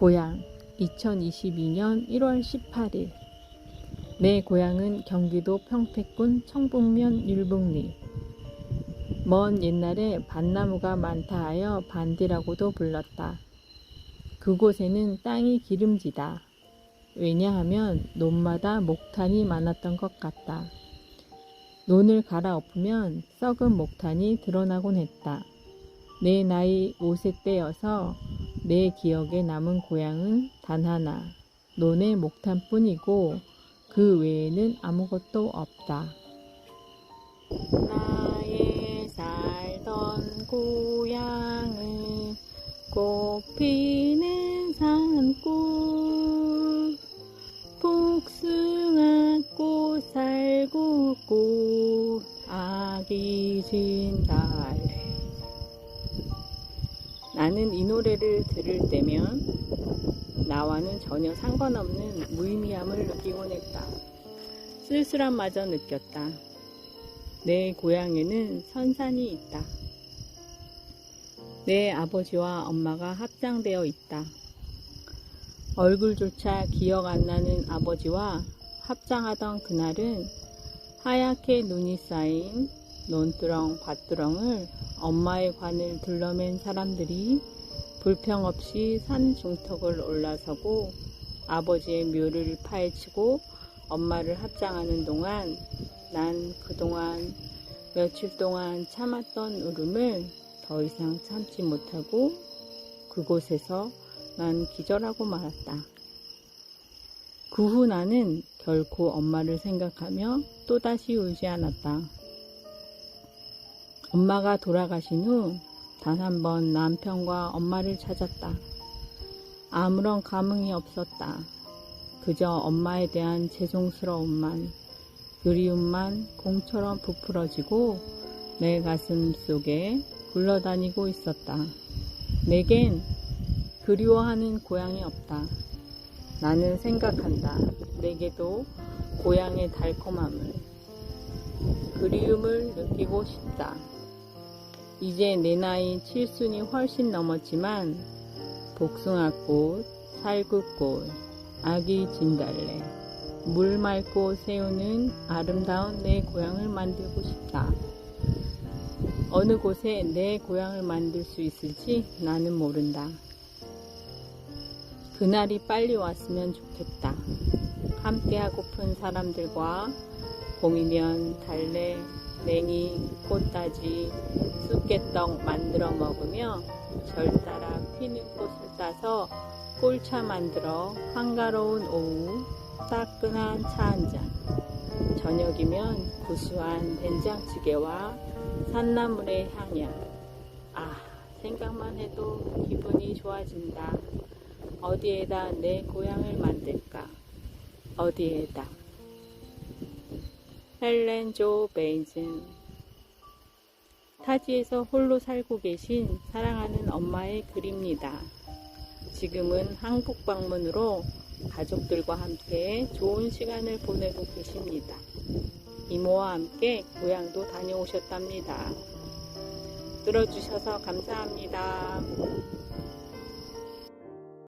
고향 2022년 1월 18일 내 고향은 경기도 평택군 청북면 율북리 먼 옛날에 밭나무가 많다 하여 반디라고도 불렀다. 그곳에는 땅이 기름지다. 왜냐하면 논마다 목탄이 많았던 것 같다. 논을 갈아엎으면 썩은 목탄이 드러나곤 했다. 내 나이 5세 때여서 내 기억에 남은 고향은 단 하나, 논의 목탄뿐이고 그 외에는 아무것도 없다. 나의 살던 고향은 꽃 피는 산골 복숭아 꽃 살구꽃 아기 진달래 나는 이 노래를 들을 때면 나와는 전혀 상관없는 무의미함을 느끼곤 했다. 쓸쓸함마저 느꼈다. 내 고향에는 선산이 있다. 내 아버지와 엄마가 합장되어 있다. 얼굴조차 기억 안 나는 아버지와 합장하던 그날은 하얗게 눈이 쌓인 논두렁, 밭두렁을 엄마의 관을 둘러맨 사람들이 불평 없이 산 중턱을 올라서고 아버지의 묘를 파헤치고 엄마를 합장하는 동안 난 그동안 며칠 동안 참았던 울음을 더 이상 참지 못하고 그곳에서 난 기절하고 말았다. 그 후 나는 결코 엄마를 생각하며 또다시 울지 않았다. 엄마가 돌아가신 후 단 한 번 남편과 엄마를 찾았다. 아무런 감흥이 없었다. 그저 엄마에 대한 죄송스러움만, 그리움만 공처럼 부풀어지고 내 가슴 속에 굴러다니고 있었다. 내겐 그리워하는 고향이 없다. 나는 생각한다. 내게도 고향의 달콤함을, 그리움을 느끼고 싶다. 이제 내 나이 칠순이 훨씬 넘었지만 복숭아꽃, 살구꽃, 아기 진달래, 물 맑고 새우는 아름다운 내 고향을 만들고 싶다. 어느 곳에 내 고향을 만들 수 있을지 나는 모른다. 그날이 빨리 왔으면 좋겠다. 함께하고픈 사람들과 봄이면 달래, 냉이, 꽃다지, 쑥개떡 만들어 먹으며 절 따라 피는 꽃을 따서 꿀차 만들어 한가로운 오후 따끈한 차 한 잔. 저녁이면 구수한 된장찌개와 산나물의 향연. 아, 생각만 해도 기분이 좋아진다. 어디에다 내 고향을 만들까? 어디에다? 헬렌 조 베이즌 타지에서 홀로 살고 계신 사랑하는 엄마의 글입니다. 지금은 한국 방문으로 가족들과 함께 좋은 시간을 보내고 계십니다. 이모와 함께 고향도 다녀오셨답니다. 들어주셔서 감사합니다.